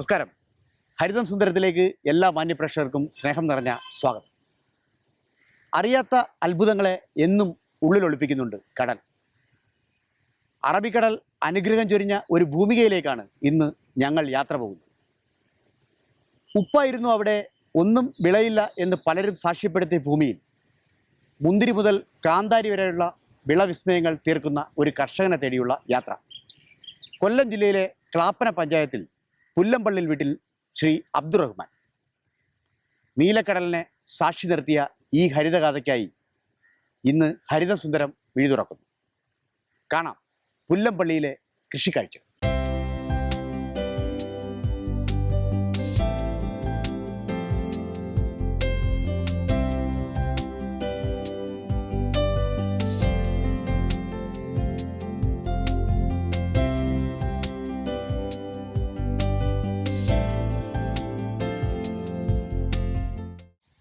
നമസ്കാരം. ഹരിതം സുന്ദരത്തിലേക്ക് എല്ലാ മാന്യപ്രേക്ഷകർക്കും സ്നേഹം നിറഞ്ഞ സ്വാഗതം. അറിയാത്ത അത്ഭുതങ്ങളെ എന്നും ഉള്ളിലൊളിപ്പിക്കുന്നുണ്ട് കടൽ. അറബിക്കടൽ അനുഗ്രഹം ചൊരിഞ്ഞ ഒരു ഭൂമികയിലേക്കാണ് ഇന്ന് ഞങ്ങൾ യാത്ര പോകുന്നത്. ഉപ്പായിരുന്നു അവിടെ ഒന്നും വിളയില്ല എന്ന് പലരും സാക്ഷ്യപ്പെടുത്തിയ ഭൂമിയിൽ. മുന്തിരി മുതൽ കാന്താരി വരെയുള്ള വിളവിസ്മയങ്ങൾ തീർക്കുന്ന ഒരു കർഷകനെ തേടിയുള്ള യാത്ര. കൊല്ലം ജില്ലയിലെ ക്ലാപ്പന പഞ്ചായത്തിൽ പുല്ലമ്പള്ളിൽ വീട്ടിൽ ശ്രീ അബ്ദുറഹ്മാൻ. നീലക്കടലിനെ സാക്ഷി നിർത്തിയ ഈ ഹരിതഗാഥയ്ക്കായി ഇന്ന് ഹരിതസുന്ദരം വിഴി തുറക്കുന്നു കാണാം പുല്ലമ്പള്ളിയിലെ കൃഷിക്കാഴ്ച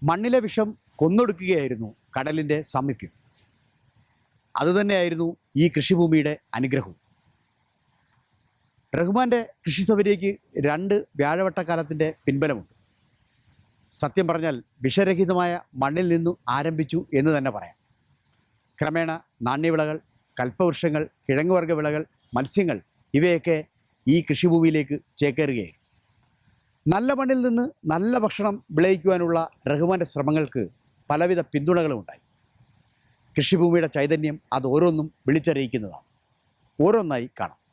മണ്ണിലെ വിഷം കൊന്നൊടുക്കുകയായിരുന്നു കടലിന്റെ സാമീപ്യം. അതുതന്നെയായിരുന്നു ഈ കൃഷിഭൂമിയുടെ അനുഗ്രഹവും. റഹ്മാന്റെ കൃഷി സൗകര്യക്ക് രണ്ട് വ്യാഴവട്ടക്കാലത്തിന്റെ പിൻബലമുണ്ട്. സത്യം പറഞ്ഞാൽ വിഷരഹിതമായ മണ്ണിൽ നിന്നു ആരംഭിച്ചു എന്ന് തന്നെ പറയാം. ക്രമേണ നാണ്യവിളകൾ കൽപ്പവൃക്ഷങ്ങൾ കിഴങ്ങുവർഗ വിളകൾ മത്സ്യങ്ങൾ ഇവയൊക്കെ ഈ കൃഷിഭൂമിയിലേക്ക് ചേക്കേറുകയായി നല്ല മണ്ണിൽ നിന്ന് നല്ല ഭക്ഷണം വിളയിക്കുവാനുള്ള റഹ്മാന്റെ ശ്രമങ്ങൾക്ക് പലവിധ പിന്തുണകളും ഉണ്ടായി കൃഷിഭൂമിയുടെ ചൈതന്യം അത് ഓരോന്നും വിളിച്ചറിയിക്കുന്നതാണ്. ഓരോന്നായി കാണാം.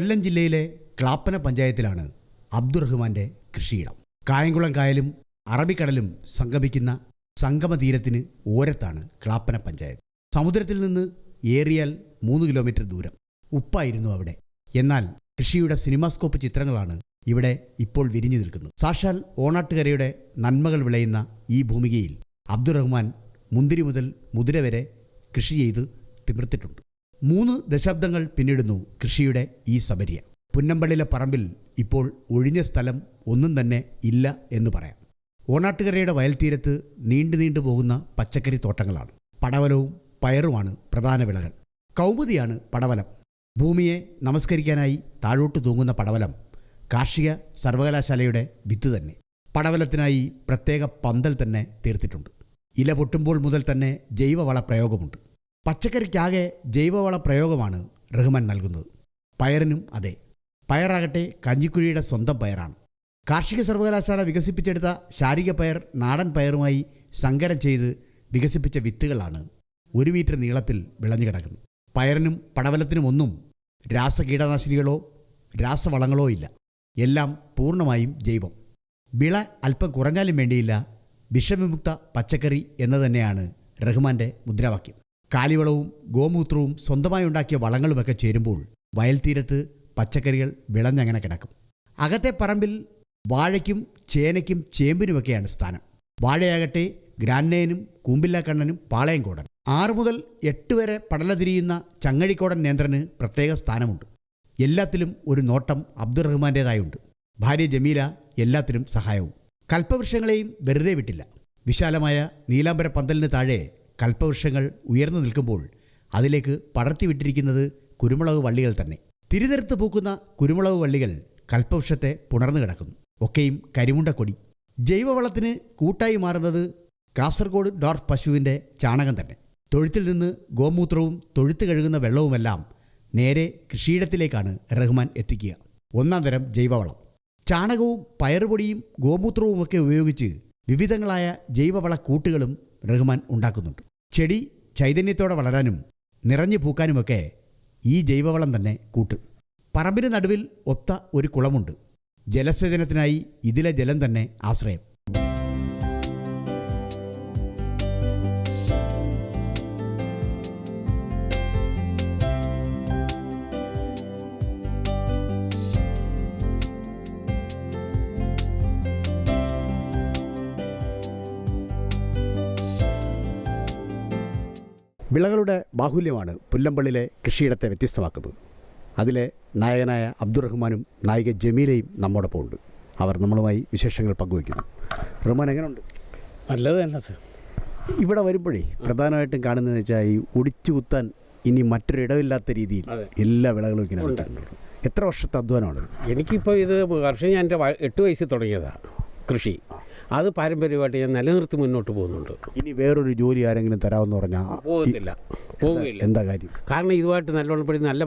കൊല്ലം ജില്ലയിലെ ക്ലാപ്പന പഞ്ചായത്തിലാണ് അബ്ദുറഹ്മാന്റെ കൃഷിയിടം. കായംകുളം കായലും അറബിക്കടലും സംഗമിക്കുന്ന സംഗമതീരത്തിന് ഓരത്താണ് ക്ലാപ്പന പഞ്ചായത്ത്. സമുദ്രത്തിൽ നിന്ന് ഏറിയാൽ മൂന്ന് കിലോമീറ്റർ ദൂരം ഉപ്പായിരുന്നു അവിടെ. എന്നാൽ കൃഷിയുടെ സിനിമാസ്കോപ്പ് ചിത്രങ്ങളാണ് ഇവിടെ ഇപ്പോൾ വിരിഞ്ഞു നിൽക്കുന്നത്. സാക്ഷാൽ ഓണാട്ടുകരയുടെ നന്മകൾ വിളയുന്ന ഈ ഭൂമികയിൽ അബ്ദുറഹ്മാൻ മുന്തിരി മുതൽ മുതിര വരെ കൃഷി ചെയ്ത് തിമിർത്തിട്ടുണ്ട്. മൂന്ന് ദശാബ്ദങ്ങൾ പിന്നിടുന്നു കൃഷിയുടെ ഈ സബരിയ. പുന്നമ്പള്ളിലെ പറമ്പിൽ ഇപ്പോൾ ഒഴിഞ്ഞ സ്ഥലം ഒന്നും തന്നെ ഇല്ല എന്ന് പറയാം. ഓണാട്ടുകരയുടെ വയൽത്തീരത്ത് നീണ്ടു നീണ്ടു പോകുന്ന പച്ചക്കറി തോട്ടങ്ങളാണ്. പടവലവും പയറുമാണ് പ്രധാന വിളകൾ. കൗമുദിയാണ് പടവലം. ഭൂമിയെ നമസ്കരിക്കാനായി താഴോട്ട് തൂങ്ങുന്ന പടവലം കാർഷിക സർവകലാശാലയുടെ വിത്ത് തന്നെ. പടവലത്തിനായി പ്രത്യേക പന്തൽ തന്നെ തീർത്തിട്ടുണ്ട്. ഇല പൊട്ടുമ്പോൾ മുതൽ തന്നെ ജൈവവള പ്രയോഗമുണ്ട് പച്ചക്കറിക്കാകെ ജൈവവള പ്രയോഗമാണ് റഹ്മാൻ നൽകുന്നത്. പയറിനും അതെ. പയറാകട്ടെ കഞ്ഞിക്കുഴിയുടെ സ്വന്തം പയറാണ്. കാർഷിക സർവകലാശാല വികസിപ്പിച്ചെടുത്ത ശാരിക പയർ നാടൻ പയറുമായി സങ്കരം ചെയ്ത് വികസിപ്പിച്ച വിത്തുകളാണ് ഒരു മീറ്റർ നീളത്തിൽ വിളഞ്ഞു കിടക്കുന്നത്. പയറിനും പടവലത്തിനും ഒന്നും രാസകീടനാശിനികളോ രാസവളങ്ങളോ ഇല്ല. എല്ലാം പൂർണമായും ജൈവം. വിള അല്പം കുറഞ്ഞാലും വേണ്ടിയില്ല. വിഷവിമുക്ത പച്ചക്കറി എന്ന് തന്നെയാണ് റഹ്മാന്റെ മുദ്രാവാക്യം. കാലിവളവും ഗോമൂത്രവും സ്വന്തമായി ഉണ്ടാക്കിയ വളങ്ങളുമൊക്കെ ചേരുമ്പോൾ വയൽ തീരത്ത് പച്ചക്കറികൾ വിളഞ്ഞങ്ങനെ കിടക്കും. അകത്തെ പറമ്പിൽ വാഴയ്ക്കും ചേനയ്ക്കും ചേമ്പിനുമൊക്കെയാണ് സ്ഥാനം. വാഴയാകട്ടെ ഗ്രാന്നേനും കൂമ്പില്ലാക്കണ്ണനും പാളയംകോടൻ. ആറു മുതൽ എട്ട് വരെ പടല തിരിയുന്ന ചങ്ങഴിക്കോടൻ നേന്ത്രന് പ്രത്യേക സ്ഥാനമുണ്ട്. എല്ലാത്തിലും ഒരു നോട്ടം അബ്ദുറഹ്മാന്റേതായുണ്ട് ഭാര്യ ജമീല എല്ലാത്തിനും സഹായവും. കൽപ്പവൃക്ഷങ്ങളെയും വെറുതെ വിട്ടില്ല. വിശാലമായ നീലാംബര പന്തലിന് താഴെ കൽപ്പവൃക്ഷങ്ങൾ ഉയർന്നു നിൽക്കുമ്പോൾ അതിലേക്ക് പടർത്തി വിട്ടിരിക്കുന്നത് കുരുമുളക് വള്ളികൾ തന്നെ. തിരിതെടുത്ത് പൂക്കുന്ന കുരുമുളക് വള്ളികൾ കൽപ്പവൃക്ഷത്തെ പുണർന്നു കിടക്കുന്നു. ഒക്കെയും കരിമുണ്ടക്കൊടി ജൈവവളത്തിന് കൂട്ടായി മാറുന്നത് കാസർഗോഡ് ഡോർഫ് പശുവിന്റെ ചാണകം തന്നെ. തൊഴുത്തിൽ നിന്ന് ഗോമൂത്രവും തൊഴുത്ത് കഴുകുന്ന വെള്ളവുമെല്ലാം നേരെ കൃഷിയിടത്തിലേക്കാണ് റഹ്മാൻ എത്തിക്കുക. ഒന്നാം തരം ജൈവവളം. ചാണകവും പയറുപൊടിയും ഗോമൂത്രവുമൊക്കെ ഉപയോഗിച്ച് വിവിധങ്ങളായ ജൈവവള കൂട്ടുകളും റഹ്മാൻ ഉണ്ടാക്കുന്നുണ്ട്. ചെടി ചൈതന്യത്തോടെ വളരാനും നിറഞ്ഞു പൂക്കാനുമൊക്കെ ഈ ജൈവവളം തന്നെ കൂട്ടും. പറമ്പിന് നടുവിൽ ഒത്ത ഒരു കുളമുണ്ട്. ജലസേചനത്തിനായി ഇതിലെ ജലം തന്നെ ആശ്രയം. വിളകളുടെ ബാഹുല്യമാണ് പുല്ലമ്പള്ളിലെ കൃഷിയിടത്തെ വ്യത്യസ്തമാക്കുന്നത്. അതിലെ നായകനായ അബ്ദുറഹ്മാനും നായിക ജമീലയും നമ്മോടൊപ്പം ഉണ്ട് അവർ നമ്മളുമായി വിശേഷങ്ങൾ പങ്കുവയ്ക്കുന്നു. റഹ്മാൻ എങ്ങനെയുണ്ട് നല്ലത് തന്നെ സർ. ഇവിടെ വരുമ്പോഴേ പ്രധാനമായിട്ടും കാണുന്നതെന്ന് വെച്ചാൽ ഈ ഒടിച്ചു കുത്താൻ ഇനി മറ്റൊരു ഇടമില്ലാത്ത രീതിയിൽ എല്ലാ വിളകളും ഇങ്ങനെ നിൽക്കുന്നുണ്ട് എത്ര വർഷത്തെ അധ്വാനമാണ് എനിക്കിപ്പോൾ ഇത് വർഷം ഞാൻ എന്റെ എട്ട് വയസ്സിൽ തുടങ്ങിയതാണ് കൃഷി. അത് പാരമ്പര്യമായിട്ട് ഞാൻ നിലനിർത്തി മുന്നോട്ട് പോകുന്നുണ്ട്. ഇനി വേറൊരു ജോലി ആരെങ്കിലും തരാമെന്ന് പറഞ്ഞാൽ പോകത്തില്ല. പോവുകയില്ല. എന്താ കാര്യം? കാരണം ഇതുമായിട്ട് നല്ലോണം പഠി നല്ല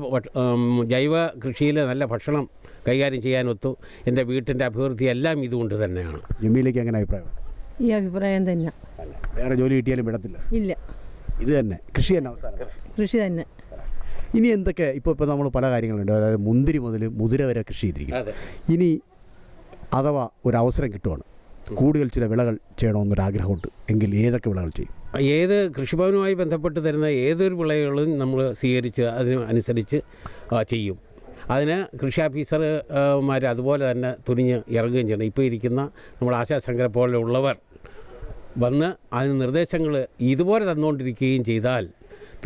ജൈവ കൃഷിയിൽ നല്ല ഭക്ഷണം കൈകാര്യം ചെയ്യാനൊത്തു എന്റെ വീട്ടിന്റെ അഭിവൃദ്ധി എല്ലാം ഇതുകൊണ്ട് തന്നെയാണ്. ജമീലേക്ക് എങ്ങനെ അഭിപ്രായം? ഈ അഭിപ്രായം തന്നെ. വേറെ ജോലി കിട്ടിയാലും വിടത്തില്ല. ഇല്ല. ഇത് തന്നെ. കൃഷി തന്നെ അവസാനം. കൃഷി. തന്നെ. ഇനി എന്തൊക്കെ? ഇപ്പോൾ ഇപ്പോൾ നമ്മൾ പല കാര്യങ്ങളുണ്ട്. അതായത് മുന്തിരി മുതൽ മുതിര വരെ കൃഷി ചെയ്തിരിക്കും ഇനി അഥവാ ഒരു അവസരം കിട്ടുവാണ്. കൂടുതൽ ചില വിളകൾ ചെയ്യണമെന്നൊരാഗ്രഹമുണ്ട്. എങ്കിൽ ഏതൊക്കെ വിളകൾ ചെയ്യും? ഏത് കൃഷിഭവനുമായി ബന്ധപ്പെട്ട് തരുന്ന ഏതൊരു വിളകളും നമ്മൾ സ്വീകരിച്ച് അതിന് അനുസരിച്ച് ചെയ്യും. അതിന് കൃഷി ഓഫീസർമാർ അതുപോലെ തന്നെ തുനിഞ്ഞ് ഇറങ്ങുകയും ചെയ്യണം. ഇപ്പോൾ ഇരിക്കുന്ന നമ്മുടെ ആശാശങ്കര പോലെയുള്ളവർ വന്ന് അതിന് നിർദ്ദേശങ്ങൾ ഇതുപോലെ തന്നുകൊണ്ടിരിക്കുകയും ചെയ്താൽ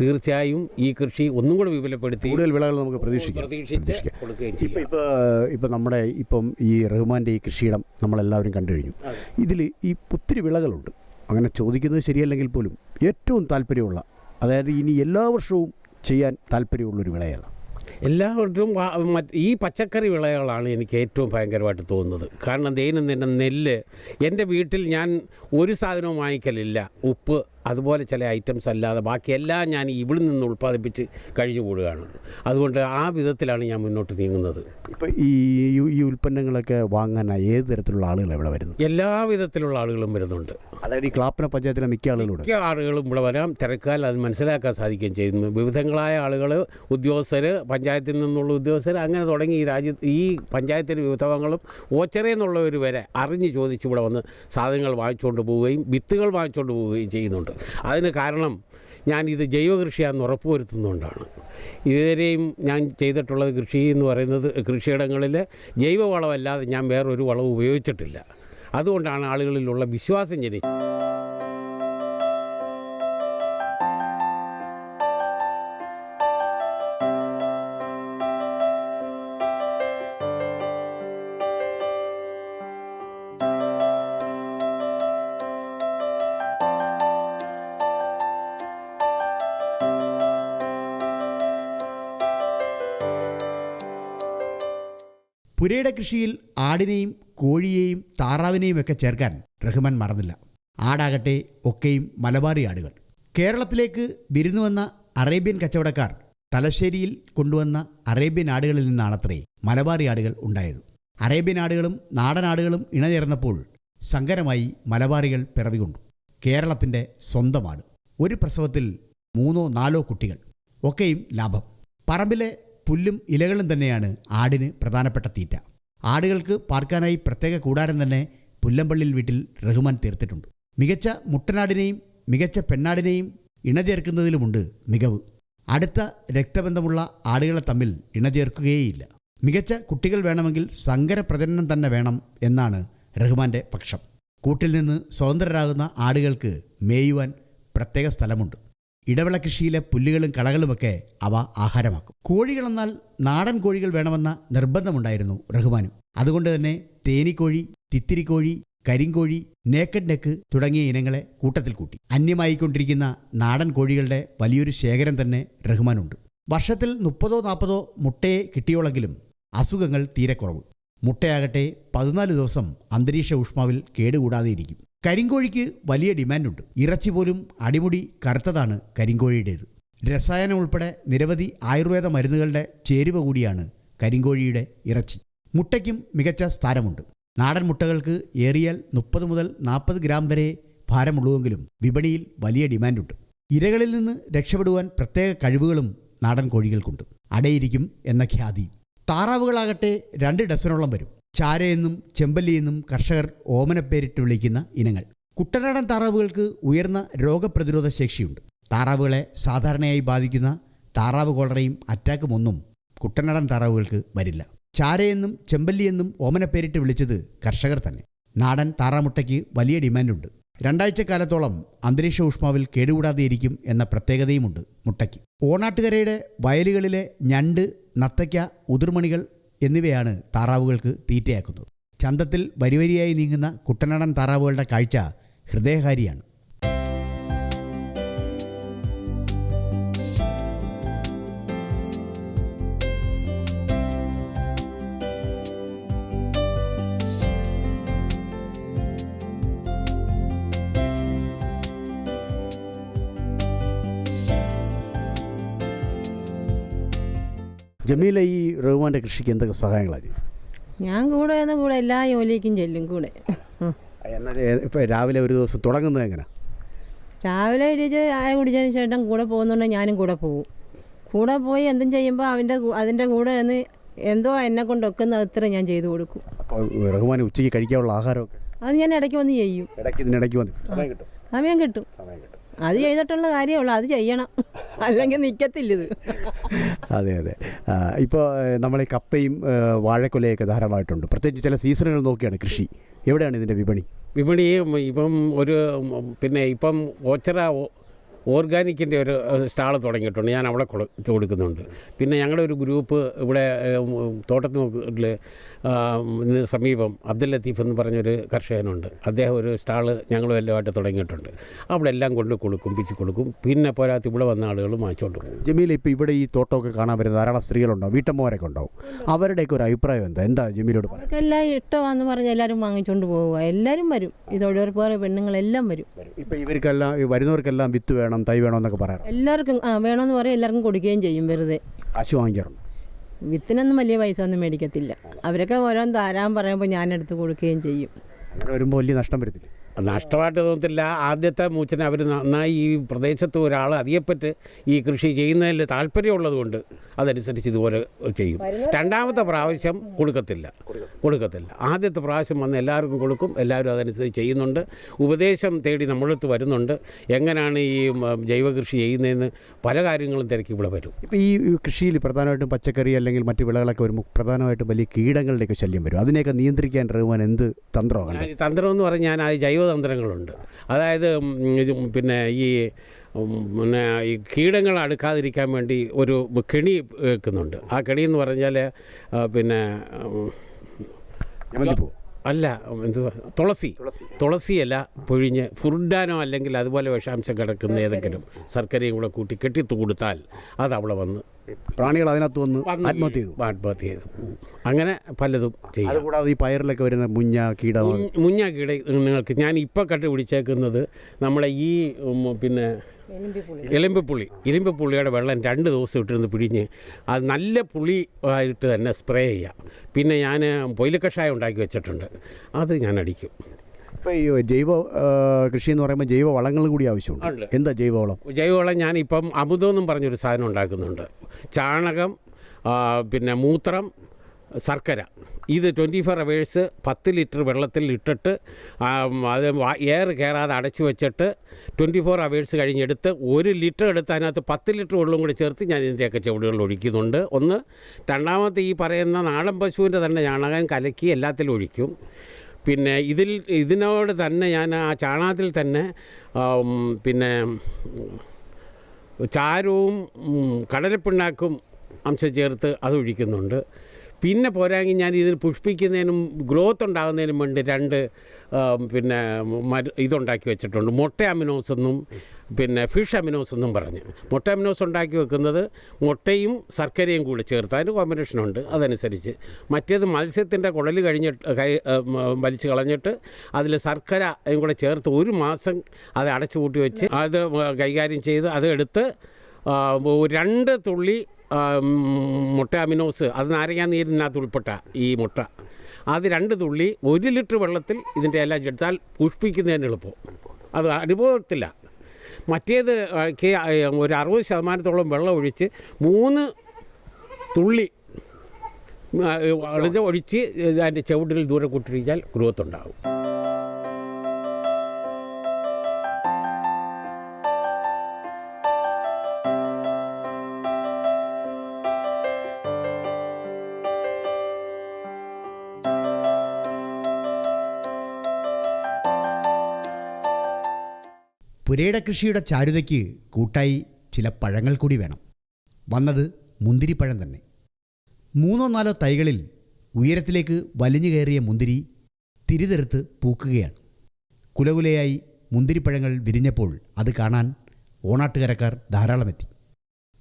തീർച്ചയായും ഈ കൃഷി ഒന്നും കൂടെ വിപുലപ്പെടുത്തി കൂടുതൽ വിളകൾ നമുക്ക് പ്രതീക്ഷിക്കാം. പ്രതീക്ഷിച്ച് കൊടുക്കുകയും ഇപ്പം ചെയ്യും. ഇപ്പോൾ ഇപ്പം നമ്മുടെ ഇപ്പം ഈ റഹ്മാന്റെ ഈ കൃഷിയിടം നമ്മളെല്ലാവരും കണ്ടു കഴിഞ്ഞു. ഇതിൽ ഈ ഒത്തിരി വിളകളുണ്ട്. അങ്ങനെ ചോദിക്കുന്നത് ശരിയല്ലെങ്കിൽ പോലും ഏറ്റവും താല്പര്യമുള്ള അതായത് ഇനി എല്ലാ വർഷവും ചെയ്യാൻ താല്പര്യമുള്ളൊരു വിളയാണ് എല്ലാവർക്കും വർഷവും ഈ പച്ചക്കറി വിളകളാണ് എനിക്ക് ഏറ്റവും ഭയങ്കരമായിട്ട് തോന്നുന്നത്. കാരണം ദൈനംദിനം നെല്ല് എന്റെ വീട്ടിൽ ഞാൻ ഒരു സാധനവും വാങ്ങിക്കലില്ല. ഉപ്പ് അതുപോലെ ചില ഐറ്റംസ് അല്ലാതെ ബാക്കിയെല്ലാം ഞാൻ ഇവിടെ നിന്ന് ഉൽപ്പാദിപ്പിച്ച് കഴിഞ്ഞു കൂടുകയാണ് അതുകൊണ്ട് ആ വിധത്തിലാണ് ഞാൻ മുന്നോട്ട് നീങ്ങുന്നത്. ഇപ്പം ഈ ഈ- ഉൽപ്പന്നങ്ങളൊക്കെ വാങ്ങാൻ ഏത് തരത്തിലുള്ള ആളുകൾ ഇവിടെ വരുന്നു? എല്ലാ വിധത്തിലുള്ള ആളുകളും വരുന്നുണ്ട്. അതായത് ഈ ക്ലാപ്പന പഞ്ചായത്തിലെ മിക്ക ആളുകളും മിക്ക ആളുകളും ഇവിടെ വരാം. തിരക്കാൽ അത് മനസ്സിലാക്കാൻ സാധിക്കുകയും ചെയ്യുന്നു. വിവിധങ്ങളായ ആളുകൾ ഉദ്യോഗസ്ഥർ പഞ്ചായത്തിൽ നിന്നുള്ള ഉദ്യോഗസ്ഥർ അങ്ങനെ തുടങ്ങി ഈ രാജ്യ ഈ പഞ്ചായത്തിന്റെ വിഭവങ്ങളും ഓച്ചറയെന്നുള്ളവർ വരെ അറിഞ്ഞ് ചോദിച്ച് ഇവിടെ വന്ന് സാധനങ്ങൾ വാങ്ങിച്ചുകൊണ്ട് പോവുകയും വിത്തുകൾ വാങ്ങിച്ചുകൊണ്ട് പോവുകയും ചെയ്യുന്നുണ്ട്. അതിന് കാരണം ഞാൻ ഇത് ജൈവകൃഷിയാണെന്ന് ഉറപ്പുവരുത്തുന്നതുകൊണ്ടാണ്. ഇതുവരെയും ഞാൻ ചെയ്തിട്ടുള്ളത് കൃഷി എന്ന് പറയുന്നത് കൃഷിയിടങ്ങളിൽ ജൈവവളമല്ലാതെ ഞാൻ വേറൊരു വളവും ഉപയോഗിച്ചിട്ടില്ല. അതുകൊണ്ടാണ് ആളുകളിലുള്ള വിശ്വാസം ജനിച്ചത്. പുരയുടെ കൃഷിയിൽ ആടിനെയും കോഴിയെയും താറാവിനെയും ഒക്കെ ചേർക്കാൻ റഹ്മാൻ മറന്നില്ല. ആടാകട്ടെ ഒക്കെയും മലബാറി ആടുകൾ. കേരളത്തിലേക്ക് വിരുന്നു വന്ന അറേബ്യൻ കച്ചവടക്കാർ തലശ്ശേരിയിൽ കൊണ്ടുവന്ന അറേബ്യൻ ആടുകളിൽ നിന്നാണത്രേ മലബാറി ആടുകൾ ഉണ്ടായത്. അറേബ്യൻ ആടുകളും നാടൻ ആടുകളും ഇണചേർന്നപ്പോൾ സങ്കരമായി മലബാറികൾ പിറവികൊണ്ടു. കേരളത്തിന്റെ സ്വന്തം ആട്. ഒരു പ്രസവത്തിൽ മൂന്നോ നാലോ കുട്ടികൾ. ഒക്കെയും ലാഭം. പറമ്പിലെ പുല്ലും ഇലകളും തന്നെയാണ് ആടിന് പ്രധാനപ്പെട്ട തീറ്റ. ആടുകൾക്ക് പാർക്കാനായി പ്രത്യേക കൂടാരം തന്നെ പുല്ലമ്പള്ളിൽ വീട്ടിൽ റഹ്മാൻ തീർത്തിട്ടുണ്ട്. മികച്ച മുട്ടനാടിനെയും മികച്ച പെണ്ണാടിനെയും ഇണചേർക്കുന്നതിലുമുണ്ട് മികവ്. അടുത്ത രക്തബന്ധമുള്ള ആടുകളെ തമ്മിൽ ഇണചേർക്കുകയേയില്ല. മികച്ച കുട്ടികൾ വേണമെങ്കിൽ സങ്കര പ്രജനനം തന്നെ വേണം എന്നാണ് റഹ്മാന്റെ പക്ഷം. കൂട്ടിൽ നിന്ന് സ്വതന്ത്രരാകുന്ന ആടുകൾക്ക് മേയുവാൻ പ്രത്യേക സ്ഥലമുണ്ട്. ഇടവിള കൃഷിയിലെ പുല്ലുകളും കളകളുമൊക്കെ അവ ആഹാരമാക്കും. കോഴികളെന്നാൽ നാടൻ കോഴികൾ വേണമെന്ന നിർബന്ധമുണ്ടായിരുന്നു റഹ്മാനും. അതുകൊണ്ട് തന്നെ തേനിക്കോഴി തിത്തിരിക്കോഴി കരിങ്കോഴി നേക്കഡ് നെക്ക് തുടങ്ങിയ ഇനങ്ങളെ കൂട്ടത്തിൽ കൂട്ടി. അന്യമായിക്കൊണ്ടിരിക്കുന്ന നാടൻ കോഴികളുടെ വലിയൊരു ശേഖരം തന്നെ റഹ്മാനുണ്ട്. വർഷത്തിൽ മുപ്പതോ നാൽപ്പതോ മുട്ടയെ കിട്ടിയോളെങ്കിലും അസുഖങ്ങൾ തീരെ കുറവ്. മുട്ടയാകട്ടെ പതിനാല് ദിവസം അന്തരീക്ഷ ഊഷ്മാവിൽ കേടുകൂടാതെ ഇരിക്കും കരിങ്കോഴിക്ക് വലിയ ഡിമാൻഡുണ്ട്. ഇറച്ചി പോലും അടിമുടി കറുത്തതാണ് കരിങ്കോഴിയുടേത്. രസായനം ഉൾപ്പെടെ നിരവധി ആയുർവേദ മരുന്നുകളുടെ ചേരുവ കൂടിയാണ് കരിങ്കോഴിയുടെ ഇറച്ചി. മുട്ടയ്ക്കും മികച്ച സ്ഥാനമുണ്ട്. നാടൻ മുട്ടകൾക്ക് ഏറിയാൽ മുപ്പത് മുതൽ നാൽപ്പത് ഗ്രാം വരെ ഭാരമുള്ളുവെങ്കിലും വിപണിയിൽ വലിയ ഡിമാൻഡുണ്ട്. ഇരകളിൽ നിന്ന് രക്ഷപ്പെടുവാൻ പ്രത്യേക കഴിവുകളും നാടൻ കോഴികൾക്കുണ്ട്. അടയിരിക്കും എന്ന ഖ്യാതി. താറാവുകളാകട്ടെ രണ്ട് ഡസനോളം വരും. ചാരയെന്നും ചെമ്പല്ലിയെന്നും കർഷകർ ഓമനപ്പേരിട്ട് വിളിക്കുന്ന ഇനങ്ങൾ. കുട്ടനാടൻ താറാവുകൾക്ക് ഉയർന്ന രോഗപ്രതിരോധ ശേഷിയുണ്ട്. താറാവുകളെ സാധാരണയായി ബാധിക്കുന്ന താറാവ് കോളറയും അറ്റാക്കും ഒന്നും കുട്ടനാടൻ താറാവുകൾക്ക് വരില്ല. ചാരയെന്നും ചെമ്പല്ലിയെന്നും ഓമനപ്പേരിട്ട് വിളിച്ചത് കർഷകർ തന്നെ. നാടൻ താറാമുട്ടയ്ക്ക് വലിയ ഡിമാൻഡുണ്ട്. രണ്ടാഴ്ച കാലത്തോളം അന്തരീക്ഷ ഊഷ്മാവിൽ കേടുകൂടാതെയിരിക്കും എന്ന പ്രത്യേകതയുമുണ്ട് മുട്ടയ്ക്ക്. ഓണാട്ടുകരയുടെ വയലുകളിലെ ഞണ്ട് നത്തയ്ക്ക ഉതിർമണികൾ എന്നിവയാണ് താറാവുകൾക്ക് തീറ്റയാക്കുന്നത്. ചന്തത്തിൽ വരിവരിയായി നീങ്ങുന്ന കുട്ടനാടൻ താറാവുകളുടെ കാഴ്ച ഹൃദയകാരിയാണ്. ജമീല ഈ റഹ്മാന്റെ കൃഷിക്ക് എന്തൊക്കെ സഹായങ്ങളാണ് ഞാൻ കൂടെ എന്ന കൂടെ എല്ലാ ജോലിക്കും ചെല്ലും കൂടെ. എന്നാൽ ഇപ്പോൾ രാവിലെ ഒരു ദിവസം തുടങ്ങുന്നത് എങ്ങനെ? രാവിലെ എഴുതി ആയ കുടിച്ചതിന് ശേഷം കൂടെ പോകുന്നുണ്ടെങ്കിൽ ഞാനും കൂടെ പോകും. കൂടെ പോയി എന്തും ചെയ്യുമ്പോൾ അവന്റെ അതിന്റെ കൂടെ ഒന്ന് എന്തോ എന്നെ കൊണ്ട് ഒക്കുന്ന അത്ര ഞാൻ ചെയ്തു കൊടുക്കും. റഹ്മാൻ ഉച്ചയ്ക്ക് കഴിക്കാനുള്ള ആഹാരമൊക്കെ? അത് ഞാൻ ഇടയ്ക്ക് വന്ന് ചെയ്യും. ഇടയ്ക്ക് ഇതിനിടയ്ക്ക് വന്ന് സമയം കിട്ടും. സമയം കിട്ടും. അത് ചെയ്തിട്ടുള്ള കാര്യമുള്ളൂ അത് ചെയ്യണം. അല്ലെങ്കിൽ നിൽക്കത്തില്ല ഇത് അതെ. അതെ ഇപ്പോൾ നമ്മൾ ഈ കപ്പയും വാഴക്കൊലയൊക്കെ ധാരാളമായിട്ടുണ്ട്. പ്രത്യേകിച്ച് ചില സീസണുകൾ നോക്കിയാണ് കൃഷി. എവിടെയാണ് ഇതിന്റെ വിപണി? വിപണി ഇപ്പം ഒരു പിന്നെ ഇപ്പം ഓച്ചറ ഓർഗാനിക്കിന്റെ ഒരു സ്റ്റാൾ തുടങ്ങിയിട്ടുണ്ട്. ഞാൻ അവിടെ കൊടു- കൊടുക്കുന്നുണ്ട്. പിന്നെ ഞങ്ങളുടെ ഒരു ഗ്രൂപ്പ് ഇവിടെ ഉം, തോട്ടത്തിൽ സമീപം അബ്ദുൽ ലത്തീഫ് എന്ന് പറഞ്ഞൊരു കർഷകനുണ്ട്. അദ്ദേഹം ഒരു സ്റ്റാൾ ഞങ്ങളും എല്ലാമായിട്ട് തുടങ്ങിയിട്ടുണ്ട്. അവിടെ എല്ലാം കൊണ്ട് കൊടുക്കും പിച്ച് കൊടുക്കും. പിന്നെ പോരാത്ത ഇവിടെ വന്ന ആളുകൾ വാങ്ങിച്ചുകൊണ്ട് പോകും. ജമീൽ ഇപ്പോൾ ഇവിടെ ഈ തോട്ടമൊക്കെ കാണാൻ വരുന്ന ധാരാളം സ്ത്രീകളുണ്ടാവും വീട്ടമ്മമാരൊക്കെ ഉണ്ടാവും അവരുടെയൊക്കെ ഒരു അഭിപ്രായം എന്താ? എന്താ ജമീലോട് പറയുക എല്ലാം ഇഷ്ടമാണെന്ന് പറഞ്ഞ് എല്ലാവരും വാങ്ങിച്ചുകൊണ്ട് പോവുക. എല്ലാവരും വരും. ഇതോടെ പോലെ പെണ്ണുങ്ങളെല്ലാം വരും. ഇപ്പോൾ ഇവർക്കെല്ലാം വരുന്നവർക്കെല്ലാം വിത്ത് വേണം. തൈ വേണമെന്നൊക്കെ പറയാറ്. എല്ലാവർക്കും ആ വേണമെന്ന് പറയും എല്ലാവർക്കും കൊടുക്കുകയും ചെയ്യും വെറുതെ. കാശ് വാങ്ങിക്കാറുണ്ട്. വിത്തിനൊന്നും വലിയ പൈസ ഒന്നും മേടിക്കത്തില്ല. അവരൊക്കെ ഓരോന്ന് ധാരാളം പറയുമ്പോൾ ഞാൻ എടുത്ത് കൊടുക്കുകയും ചെയ്യും. അങ്ങനെ വരുമ്പോൾ വലിയ നഷ്ടം വരത്തില്ല? നഷ്ടമായിട്ട് തോന്നത്തില്ല. ആദ്യത്തെ മൂച്ചനെ അവർ നന്നായി ഈ പ്രദേശത്ത് ഒരാൾ അധികപ്പറ്റ് ഈ കൃഷി ചെയ്യുന്നതിൽ താല്പര്യമുള്ളതുകൊണ്ട് അതനുസരിച്ച് ഇതുപോലെ ചെയ്യും. രണ്ടാമത്തെ പ്രാവശ്യം കൊടുക്കത്തില്ല. കൊടുക്കത്തില്ല. ആദ്യത്തെ പ്രാവശ്യം വന്ന് എല്ലാവർക്കും കൊടുക്കും. എല്ലാവരും അതനുസരിച്ച് ചെയ്യുന്നുണ്ട്. ഉപദേശം തേടി നമ്മളടുത്ത് വരുന്നുണ്ട്. എങ്ങനെയാണ് ഈ ജൈവകൃഷി ജൈവ കൃഷി ചെയ്യുന്നതെന്ന് പല കാര്യങ്ങളും തിരക്കി ഇവിടെ വരും. ഇപ്പോൾ ഈ കൃഷിയിൽ പ്രധാനമായിട്ടും പച്ചക്കറി അല്ലെങ്കിൽ മറ്റ് വിളകളൊക്കെ വരുമ്പോൾ പ്രധാനമായിട്ടും വലിയ കീടങ്ങളുടെയൊക്കെ ശല്യം വരും. അതിനെയൊക്കെ നിയന്ത്രിക്കാൻ റഹ്മാൻ എന്ത് തന്ത്രമാണ് തന്ത്രം എന്ന് പറഞ്ഞാൽ ഞാൻ ആ ജൈവതന്ത്രങ്ങളുണ്ട് അതായത് പിന്നെ ഈ പിന്നെ ഈ കീടങ്ങൾ അടുക്കാതിരിക്കാൻ വേണ്ടി ഒരു കെണി വെക്കുന്നുണ്ട്. ആ കെണി എന്ന് പറഞ്ഞാൽ പിന്നെ അല്ല എന്തുവാ? തുളസി. തുളസിയല്ല പൊഴിഞ്ഞ് ഫുർഡാനോ അല്ലെങ്കിൽ അതുപോലെ വിഷാംശം കിടക്കുന്ന ഏതെങ്കിലും ശർക്കരയും കൂടെ കൂട്ടി കെട്ടിത്തു കൊടുത്താൽ അത് അവിടെ വന്ന് പ്രാണികൾ അതിനകത്ത് വന്ന് ആത്മഹത്യ ചെയ്തു. ആത്മഹത്യ ചെയ്തു. അങ്ങനെ പലതും ചെയ്യും. അതുകൂടാതെ ഈ പയറിലൊക്കെ വരുന്ന മുഞ്ഞ കീട മുഞ്ഞ കീട നിങ്ങൾക്ക് ഞാൻ ഇപ്പോൾ കണ്ടുപിടിച്ചേക്കുന്നത് നമ്മളെ ഈ പിന്നെ എലുമ്പിപ്പുള്ളി ഇരുമ്പിപ്പുള്ളിയുടെ വെള്ളം രണ്ട് ദിവസം ഇട്ടിരുന്ന് പിഴിഞ്ഞ് അത് നല്ല പുളി ആയിട്ട് തന്നെ സ്പ്രേ ചെയ്യാം. പിന്നെ ഞാൻ പൊയിലക്കഷായം ഉണ്ടാക്കി വെച്ചിട്ടുണ്ട്. അത് ഞാൻ അടിക്കും. ഇപ്പോൾ ഈ ജൈവ കൃഷി എന്ന് പറയുമ്പോൾ ജൈവ വളങ്ങൾ കൂടി. ആവശ്യമുണ്ട്. എന്താ ജൈവവളം? ജൈവവളം ഞാനിപ്പം അമുതം എന്നും പറഞ്ഞൊരു സാധനം ഉണ്ടാക്കുന്നുണ്ട്. ചാണകം പിന്നെ മൂത്രം ശർക്കര. ഇത് ട്വന്റി ഫോർ അവേഴ്സ് പത്ത് ലിറ്റർ വെള്ളത്തിൽ ഇട്ടിട്ട് അത് എയർ കയറാതെ അടച്ചു വെച്ചിട്ട് ട്വന്റി ഫോർ അവേഴ്സ് കഴിഞ്ഞെടുത്ത് ഒരു ലിറ്റർ എടുത്ത് അതിനകത്ത് പത്ത് ലിറ്റർ വെള്ളവും കൂടി ചേർത്ത് ഞാൻ ഇതിന്റെയൊക്കെ ചുവടുകളിൽ ഒഴിക്കുന്നുണ്ട്. ഒന്ന് രണ്ടാമത്തെ ഈ പറയുന്ന നാടൻ പശുവിന്റെ തന്നെ ചാണകം കലക്കി എല്ലാത്തിലും ഒഴിക്കും. പിന്നെ ഇതിൽ ഇതിനോട് തന്നെ ഞാൻ ആ ചാണകത്തിൽ തന്നെ പിന്നെ ചാരവും കടലപ്പിണ്ണാക്കും അംശം ചേർത്ത് അത് ഒഴിക്കുന്നുണ്ട്. പിന്നെ പോരാങ്കിൽ ഞാൻ ഇതിന് പുഷ്പിക്കുന്നതിനും ഗ്രോത്ത് ഉണ്ടാകുന്നതിനും വേണ്ടി രണ്ട് പിന്നെ മരു ഇതുണ്ടാക്കി വെച്ചിട്ടുണ്ട്. മുട്ട അമിനോസ് എന്നും പിന്നെ ഫിഷ് അമിനോസ് എന്നും പറഞ്ഞ്. മുട്ട അമിനോസ് ഉണ്ടാക്കി വെക്കുന്നത് മുട്ടയും ശർക്കരയും കൂടി ചേർത്ത്. അതിന് കോമ്പിനേഷൻ ഉണ്ട്. അതനുസരിച്ച്. മറ്റേത് മത്സ്യത്തിന്റെ കുടൽ കഴിഞ്ഞിട്ട് കൈ വലിച്ചു കളഞ്ഞിട്ട് അതിൽ ശർക്കര അതും കൂടെ ചേർത്ത് ഒരു മാസം അത് അടച്ചു കൂട്ടി വെച്ച് അത് കൈകാര്യം ചെയ്ത് അത് എടുത്ത് രണ്ട് തുള്ളി മുട്ട അമിനോസ് അത് നാരങ്ങാ നീരിനകത്ത് ഉൾപ്പെട്ട ഈ മുട്ട. അത് രണ്ട് തുള്ളി ഒരു ലിറ്റർ വെള്ളത്തിൽ ഇതിന്റെ എല്ലാം ചെടുത്താൽ പുഷ്പിക്കുന്നതിന് എളുപ്പം. അത് അനുഭവത്തില്ല. മറ്റേത് ഒരു അറുപത് ശതമാനത്തോളം വെള്ളം ഒഴിച്ച് മൂന്ന് തുള്ളി ഒഴിച്ച് അതിന്റെ ചുവട്ടിൽ ദൂരെ കൂട്ടിരിച്ചാൽ ഗ്രോത്ത് ഉണ്ടാകും. കൃഷിയുടെ ചാരുതയ്ക്ക് കൂട്ടായി ചില പഴങ്ങൾ കൂടി വേണം. വന്നത് മുന്തിരിപ്പഴം തന്നെ. മൂന്നോ നാലോ തൈകളിൽ ഉയരത്തിലേക്ക് വലിഞ്ഞു കയറിയ മുന്തിരി തിരിതെടുത്ത് പൂക്കുകയാണ്. കുലകുലയായി മുന്തിരിപ്പഴങ്ങൾ വിരിഞ്ഞപ്പോൾ അത് കാണാൻ ഓണാട്ടുകരക്കാർ ധാരാളമെത്തി.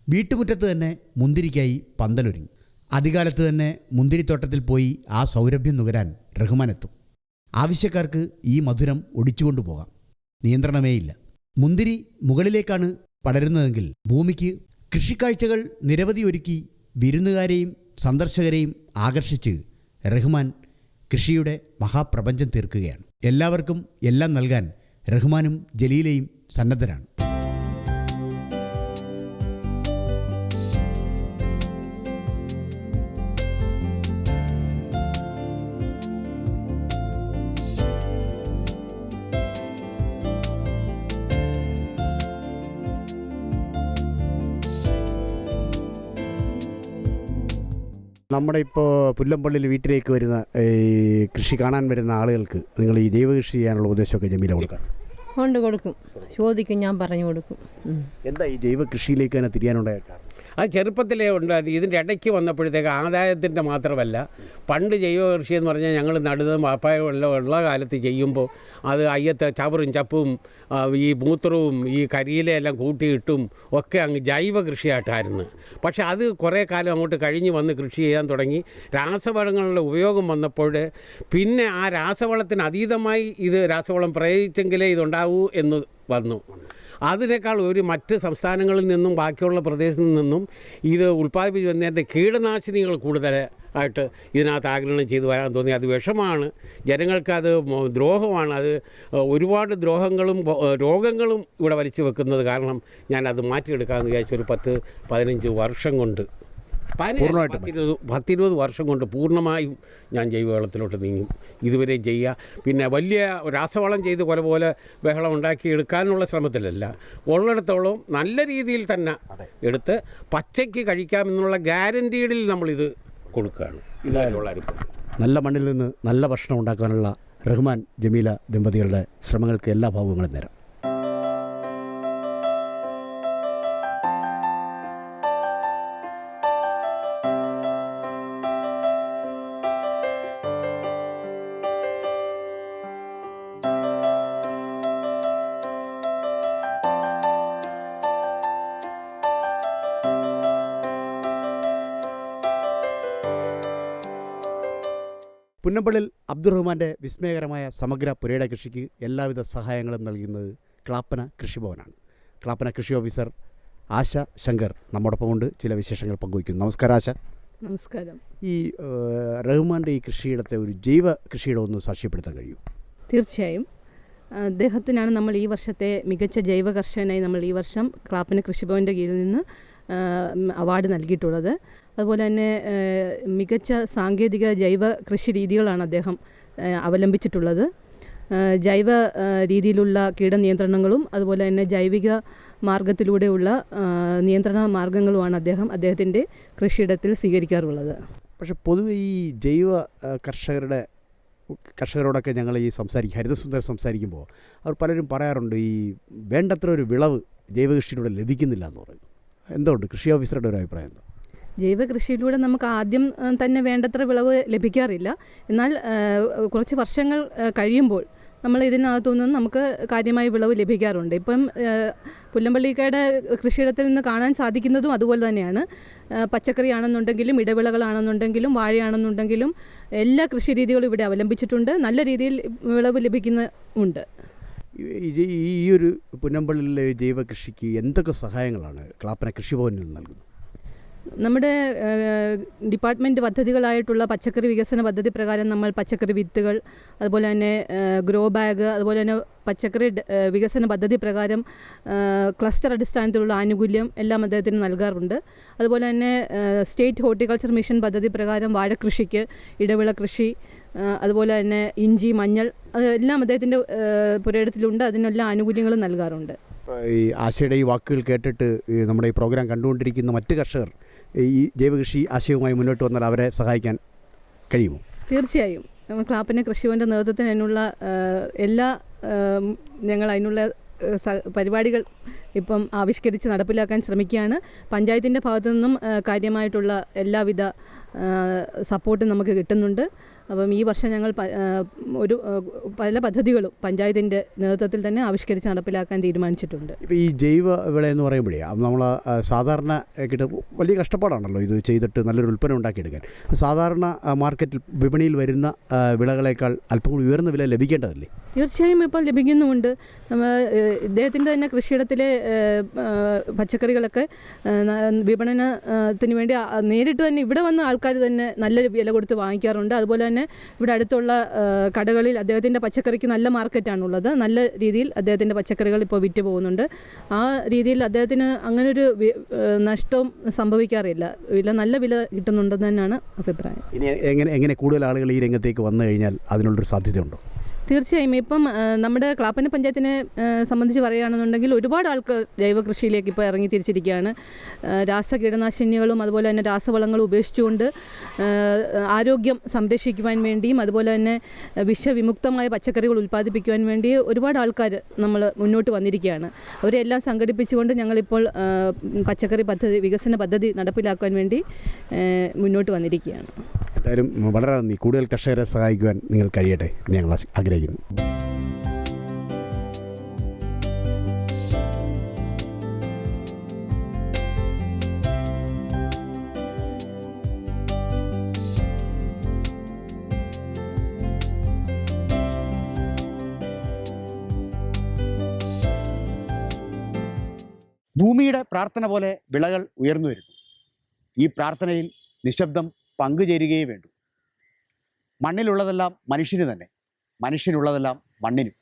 വീട്ടുമുറ്റത്ത് തന്നെ മുന്തിരിക്കായി പന്തലൊരുങ്ങി. അധികാലത്ത് തന്നെ മുന്തിരിത്തോട്ടത്തിൽ പോയി ആ സൗരഭ്യം നുകരാൻ റഹ്മാനെത്തും. ആവശ്യക്കാർക്ക് ഈ മധുരം ഒടിച്ചുകൊണ്ടുപോകാം. നിയന്ത്രണമേയില്ല. മുന്തിരി മുകളിലേക്കാണ് പടരുന്നതെങ്കിൽ ഭൂമിക്ക് കൃഷിക്കാഴ്ചകൾ നിരവധി ഒരുക്കി വിരുന്നുകാരെയും സന്ദർശകരെയും ആകർഷിച്ച് റഹ്മാൻ കൃഷിയുടെ മഹാപ്രപഞ്ചം തീർക്കുകയാണ്. എല്ലാവർക്കും എല്ലാം നൽകാൻ റഹ്മാനും ജലീലയും സന്നദ്ധരാണ്. നമ്മുടെ ഇപ്പോൾ പുല്ലമ്പള്ളിയിൽ വീട്ടിലേക്ക് വരുന്ന ഈ കൃഷി കാണാൻ വരുന്ന ആളുകൾക്ക് നിങ്ങൾ ഈ ജൈവ കൃഷി ചെയ്യാനുള്ള ഉദ്ദേശമൊക്കെ ജമീല കൊടുക്കാം കൊണ്ട് കൊടുക്കും. ചോദിക്കും ഞാൻ പറഞ്ഞു കൊടുക്കും. എന്താ ഈ ജൈവ കൃഷിയിലേക്ക് തന്നെ തിരിയാനുണ്ടായ കാരണം? അത് ചെറുപ്പത്തിലേ ഉണ്ടായിരുന്നു ഇതിന്റെ ഇടയ്ക്ക് വന്നപ്പോഴത്തേക്ക് ആദായത്തിന്റെ മാത്രമല്ല പണ്ട് ജൈവ കൃഷി എന്ന് പറഞ്ഞാൽ ഞങ്ങൾ നടുന്നതും വാപ്പായ ഉള്ള ഉള്ള കാലത്ത് ചെയ്യുമ്പോൾ അത് അയ്യത്തെ ചവറും ചപ്പും ഈ മൂത്രവും ഈ കരിയിലെല്ലാം കൂട്ടിയിട്ടും ഒക്കെ അങ്ങ് ജൈവ കൃഷിയായിട്ടായിരുന്നു. പക്ഷെ അത് കുറേ കാലം അങ്ങോട്ട് കഴിഞ്ഞ് വന്ന് കൃഷി ചെയ്യാൻ തുടങ്ങി. രാസവളങ്ങളുടെ ഉപയോഗം വന്നപ്പോൾ പിന്നെ ആ രാസവളത്തിന് അതീതമായി ഇത് രാസവളം പ്രയോഗിച്ചെങ്കിലേ ഇതുണ്ടാവൂ എന്ന് വന്നു. അതിനേക്കാൾ ഒരു മറ്റ് സംസ്ഥാനങ്ങളിൽ നിന്നും ബാക്കിയുള്ള പ്രദേശത്തു നിന്നും ഇത് ഉൽപ്പാദിപ്പിച്ച് വന്നതിന്റെ കീടനാശിനികൾ കൂടുതൽ ആയിട്ട് ഇതിനകത്ത് ആഗ്രഹം ചെയ്തു വരാൻ തോന്നി. അത് വിഷമാണ്. ജനങ്ങൾക്കത് അത് ദ്രോഹമാണ്. അത് ഒരുപാട് ദ്രോഹങ്ങളും രോഗങ്ങളും ഇവിടെ വലിച്ചു വെക്കുന്നത് കാരണം ഞാൻ അത് മാറ്റിയെടുക്കാമെന്ന് വിചാരിച്ചൊരു പത്ത് പതിനഞ്ച് വർഷം കൊണ്ട് പൂർണമായിട്ടും പത്തിരുപത് വർഷം കൊണ്ട് പൂർണമായും ഞാൻ ജൈവവളത്തിലോട്ട് നീങ്ങും. ഇതുവരെ ചെയ്യുക പിന്നെ വലിയ രാസവളം ചെയ്ത് കൊല പോലെ ബഹളം ഉണ്ടാക്കി എടുക്കാനുള്ള ശ്രമത്തിലല്ല. ഉള്ളിടത്തോളം നല്ല രീതിയിൽ തന്നെ എടുത്ത് പച്ചയ്ക്ക് കഴിക്കാമെന്നുള്ള ഗ്യാരന്റീഡിൽ നമ്മളിത് കൊടുക്കുകയാണ്. ഇതായാലുള്ള അനുഭവം നല്ല മണ്ണിൽ നിന്ന് നല്ല ഭക്ഷണം ഉണ്ടാക്കാനുള്ള റഹ്മാൻ ജമീല ദമ്പതികളുടെ ശ്രമങ്ങൾക്ക് എല്ലാ ഭാവങ്ങളും നേരം. പുന്നമ്പള്ളിൽ അബ്ദുറഹ്മാന്റെ വിസ്മയകരമായ സമഗ്ര പുരയിട കൃഷിക്ക് എല്ലാവിധ സഹായങ്ങളും നൽകുന്നത് ക്ലാപ്പന കൃഷിഭവനാണ്. ക്ലാപ്പന കൃഷി ഓഫീസർ ആശ ശങ്കർ നമ്മോടൊപ്പം കൊണ്ട് ചില വിശേഷങ്ങൾ പങ്കുവയ്ക്കുന്നു. നമസ്കാരം ആശ. നമസ്കാരം. ഈ റഹ്മാന്റെ ഈ കൃഷിയിടത്തെ ഒരു ജൈവ കൃഷിയിടം ഒന്ന് സാക്ഷ്യപ്പെടുത്താൻ കഴിയും. തീർച്ചയായും. അദ്ദേഹത്തിനാണ് നമ്മൾ ഈ വർഷത്തെ മികച്ച ജൈവ കർഷകനായി നമ്മൾ ഈ വർഷം ക്ലാപ്പന കൃഷിഭവന്റെ കീഴിൽ നിന്ന് അവാർഡ് നൽകിയിട്ടുള്ളത്. അതുപോലെ തന്നെ മികച്ച സാങ്കേതിക ജൈവ കൃഷി രീതികളാണ് അദ്ദേഹം അവലംബിച്ചിട്ടുള്ളത്. ജൈവ രീതിയിലുള്ള കീടനിയന്ത്രണങ്ങളും അതുപോലെ തന്നെ ജൈവിക മാർഗത്തിലൂടെയുള്ള നിയന്ത്രണ മാർഗങ്ങളുമാണ് അദ്ദേഹം അദ്ദേഹത്തിന്റെ കൃഷിയിടത്തിൽ സ്വീകരിക്കാറുള്ളത്. പക്ഷെ പൊതുവെ ഈ ജൈവ കർഷകരുടെ കർഷകരോടൊക്കെ ഞങ്ങൾ ഈ സംസാരിക്കും ഹരിതസുന്ദർ സംസാരിക്കുമ്പോൾ അവർ പലരും പറയാറുണ്ട് ഈ വേണ്ടത്ര ഒരു വിളവ് ജൈവ കൃഷിയിലൂടെ ലഭിക്കുന്നില്ല എന്ന് പറയും എന്തുകൊണ്ട്? കൃഷി ഓഫീസറുടെ ഒരു അഭിപ്രായം ജൈവ കൃഷിയിലൂടെ നമുക്ക് ആദ്യം തന്നെ വേണ്ടത്ര വിളവ് ലഭിക്കാറില്ല. എന്നാൽ കുറച്ച് വർഷങ്ങൾ കഴിയുമ്പോൾ നമ്മൾ ഇതിനകത്തു നിന്ന് നമുക്ക് കാര്യമായ വിളവ് ലഭിക്കാറുണ്ട്. ഇപ്പം പുല്ലമ്പള്ളിക്കയുടെ കൃഷിയിടത്തിൽ നിന്ന് കാണാൻ സാധിക്കുന്നതും അതുപോലെ തന്നെയാണ്. പച്ചക്കറിയാണെന്നുണ്ടെങ്കിലും ഇടവിളകളാണെന്നുണ്ടെങ്കിലും വാഴയാണെന്നുണ്ടെങ്കിലും എല്ലാ കൃഷി രീതികളും ഇവിടെ അവലംബിച്ചിട്ടുണ്ട്. നല്ല രീതിയിൽ വിളവ് ലഭിക്കുന്ന ഉണ്ട്. ഈ ഒരു പുന്നമ്പള്ളിയിലെ ജൈവ കൃഷിക്ക് എന്തൊക്കെ സഹായങ്ങളാണ് ക്ലാപ്പന കൃഷിഭവനിൽ നിന്ന് നൽകുന്നത്? നമ്മുടെ ഡിപ്പാർട്ട്മെന്റ് പദ്ധതികളായിട്ടുള്ള പച്ചക്കറി വികസന പദ്ധതി പ്രകാരം നമ്മൾ പച്ചക്കറി വിത്തുകൾ അതുപോലെ തന്നെ ഗ്രോ ബാഗ് അതുപോലെ തന്നെ പച്ചക്കറി വികസന പദ്ധതി പ്രകാരം ക്ലസ്റ്റർ അടിസ്ഥാനത്തിലുള്ള ആനുകൂല്യം എല്ലാം അദ്ദേഹത്തിന് നൽകാറുണ്ട്. അതുപോലെ തന്നെ സ്റ്റേറ്റ് ഹോർട്ടിക്കൾച്ചർ മിഷൻ പദ്ധതി പ്രകാരം വാഴക്കൃഷിക്ക് ഇടവിള കൃഷി അതുപോലെ തന്നെ ഇഞ്ചി മഞ്ഞൾ അതെല്ലാം അദ്ദേഹത്തിന്റെ പുരയിടത്തിലുണ്ട്. അതിനെല്ലാം ആനുകൂല്യങ്ങൾ നൽകാറുണ്ട്. ഈ ആശയുടെ ഈ വാക്കുകൾ കേട്ടിട്ട് നമ്മുടെ ഈ പ്രോഗ്രാം കണ്ടുകൊണ്ടിരിക്കുന്ന മറ്റ് കർഷകർ ഈ ജൈവ കൃഷി ആശയവുമായി മുന്നോട്ട് വന്നാൽ അവരെ സഹായിക്കാൻ കഴിയുമോ? തീർച്ചയായും. നമ്മൾ ക്ലാപ്പിന്റെ കൃഷിഭവന്റെ നേതൃത്വത്തിന് അതിനുള്ള എല്ലാ ഞങ്ങൾ അതിനുള്ള പരിപാടികൾ ഇപ്പം ആവിഷ്കരിച്ച് നടപ്പിലാക്കാൻ ശ്രമിക്കുകയാണ്. പഞ്ചായത്തിന്റെ ഭാഗത്തു നിന്നും കാര്യമായിട്ടുള്ള എല്ലാവിധ സപ്പോർട്ടും നമുക്ക് കിട്ടുന്നുണ്ട്. അപ്പം ഈ വർഷം ഞങ്ങൾ ഒരു പല പദ്ധതികളും പഞ്ചായത്തിന്റെ നേതൃത്വത്തിൽ തന്നെ ആവിഷ്കരിച്ച് നടപ്പിലാക്കാൻ തീരുമാനിച്ചിട്ടുണ്ട്. ഇപ്പോൾ ഈ ജൈവ വിള എന്ന് പറയുമ്പോഴേ നമ്മൾ സാധാരണ കിട്ട വലിയ കഷ്ടപ്പാടാണല്ലോ ഇത് ചെയ്തിട്ട് നല്ലൊരു ഉൽപ്പന്നം ഉണ്ടാക്കിയെടുക്കാൻ. സാധാരണ മാർക്കറ്റിൽ വിപണിയിൽ വരുന്ന വിളകളേക്കാൾ അല്പം കൂടി ഉയർന്ന വില ലഭിക്കേണ്ടതല്ലേ? തീർച്ചയായും ഇപ്പോൾ ലഭിക്കുന്നുമുണ്ട്. നമ്മൾ ഇദ്ദേഹത്തിന്റെ തന്നെ കൃഷിയിടത്തിലെ പച്ചക്കറികളൊക്കെ വിപണനത്തിന് വേണ്ടി നേരിട്ട് തന്നെ ഇവിടെ വന്ന ആൾക്കാർ തന്നെ നല്ല വില കൊടുത്ത് വാങ്ങിക്കാറുണ്ട്. അതുപോലെ തന്നെ ഇവിടെ അടുത്തുള്ള കടകളിൽ അദ്ദേഹത്തിന്റെ പച്ചക്കറിക്ക് നല്ല മാർക്കറ്റാണുള്ളത്. നല്ല രീതിയിൽ അദ്ദേഹത്തിന്റെ പച്ചക്കറികൾ ഇപ്പോൾ വിറ്റ് പോകുന്നുണ്ട്. ആ രീതിയിൽ അദ്ദേഹത്തിന് അങ്ങനൊരു നഷ്ടവും സംഭവിക്കാറില്ല. വില നല്ല വില കിട്ടുന്നുണ്ടെന്ന് തന്നെയാണ് അഭിപ്രായം. ഇനി എങ്ങനെ എങ്ങനെ കൂടുതൽ ആളുകൾ ഈ രംഗത്തേക്ക് വന്നു കഴിഞ്ഞാൽ അതിനുള്ളൊരു സാധ്യതയുണ്ടോ? തീർച്ചയായും. ഇപ്പം നമ്മുടെ ക്ലാപ്പന പഞ്ചായത്തിനെ സംബന്ധിച്ച് പറയുകയാണെന്നുണ്ടെങ്കിൽ ഒരുപാട് ആൾക്കാർ ജൈവ കൃഷിയിലേക്ക് ഇപ്പോൾ ഇറങ്ങി തിരിച്ചിരിക്കുകയാണ്. രാസ കീടനാശിനികളും അതുപോലെ തന്നെ രാസവളങ്ങളും ഉപേക്ഷിച്ചുകൊണ്ട് ആരോഗ്യം സംരക്ഷിക്കുവാൻ വേണ്ടിയും അതുപോലെ തന്നെ വിഷവിമുക്തമായ പച്ചക്കറികൾ ഉൽപ്പാദിപ്പിക്കുവാൻ വേണ്ടി ഒരുപാട് ആൾക്കാർ നമ്മൾ മുന്നോട്ട് വന്നിരിക്കുകയാണ്. അവരെല്ലാം സംഘടിപ്പിച്ചുകൊണ്ട് ഞങ്ങളിപ്പോൾ പച്ചക്കറി പദ്ധതി വികസന പദ്ധതി നടപ്പിലാക്കാൻ വേണ്ടി മുന്നോട്ട് വന്നിരിക്കുകയാണ്. എല്ലാവരും വളരെ നന്ദി. കൂടുതൽ കർഷകരെ സഹായിക്കുവാൻ നിങ്ങൾ കഴിയട്ടെ ഞങ്ങൾ ആശ- ആഗ്രഹിക്കുന്നു ഭൂമിയുടെ പ്രാർത്ഥന പോലെ വിളകൾ ഉയർന്നു വരുന്നു. ഈ പ്രാർത്ഥനയിൽ നിശബ്ദം പങ്കുചേരുകയേ വേണ്ടു. മണ്ണിലുള്ളതെല്ലാം മനുഷ്യന് തന്നെ. മനുഷ്യനുള്ളതെല്ലാം മണ്ണിനും.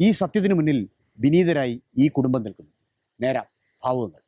ഈ സത്യത്തിന് മുന്നിൽ വിനീതരായി ഈ കുടുംബം നിൽക്കുന്നു. നേരാം. ഭാവുകങ്ങൾ.